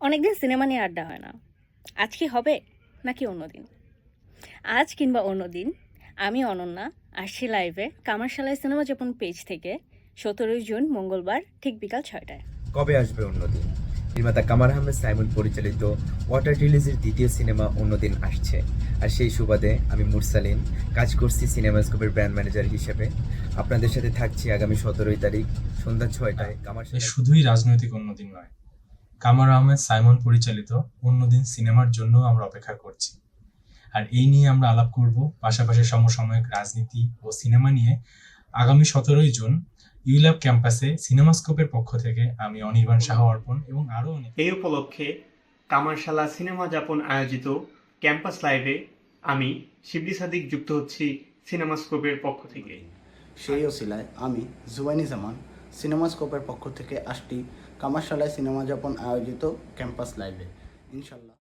অনেকদিন সিনেমা নিয়ে আড্ডা হয় না। আজ কি হবে নাকি অন্যদিন? আজ কিংবা অন্যদিন আমি অনন্যা আসছি লাইভে কামারশালায় সিনেমা যাপন পেজ থেকে সতেরোই জুন মঙ্গলবার ঠিক বিকাল ছয়টায়। কবে আসবে অন্যদিন? নির্মাতা কামার আহমেদ সাইমন পরিচালিত ওয়াটার রিলিজের দ্বিতীয় সিনেমা অন্যদিন আসছে। আর সেই সুবাদে আমি মুরসালিন কাজ করছি সিনেমাস্কোপের ব্র্যান্ড ম্যানেজার হিসেবে। আপনাদের সাথে থাকছি আগামী সতেরোই তারিখ সন্ধ্যা ছয়টায় কামার শুধুই রাজনৈতিক অন্যদিন নয় কামার আহমেদ সাইমন পরিচালিত অন্যদিন সিনেমার জন্য আমরা অপেক্ষা করছি। আর এই নিয়ে আমরা আলাপ করব পাশাপাশি সমসাময়িক রাজনীতি ও সিনেমা নিয়ে। আগামী সতেরোই জুন ইউল্যাব ক্যাম্পাসে সিনেমাস্কোপের পক্ষ থেকে আমি অনির্বাণ শাহ অর্পণ এবং আরও অনেক এই উপলক্ষে কামারশালা সিনেমা যাপন আয়োজিত ক্যাম্পাস লাইভে আমি শিবলি সাদিক যুক্ত হচ্ছি সিনেমাস্কোপের পক্ষ থেকে। সেই ওসিলায় আমি জুবাইনি জামান সিনেমাস্কোপের পক্ষ থেকে আসটি কামারশালায় সিনেমা যাপন আয়োজিত ক্যাম্পাস লাইভে। ইনশাল্লাহ।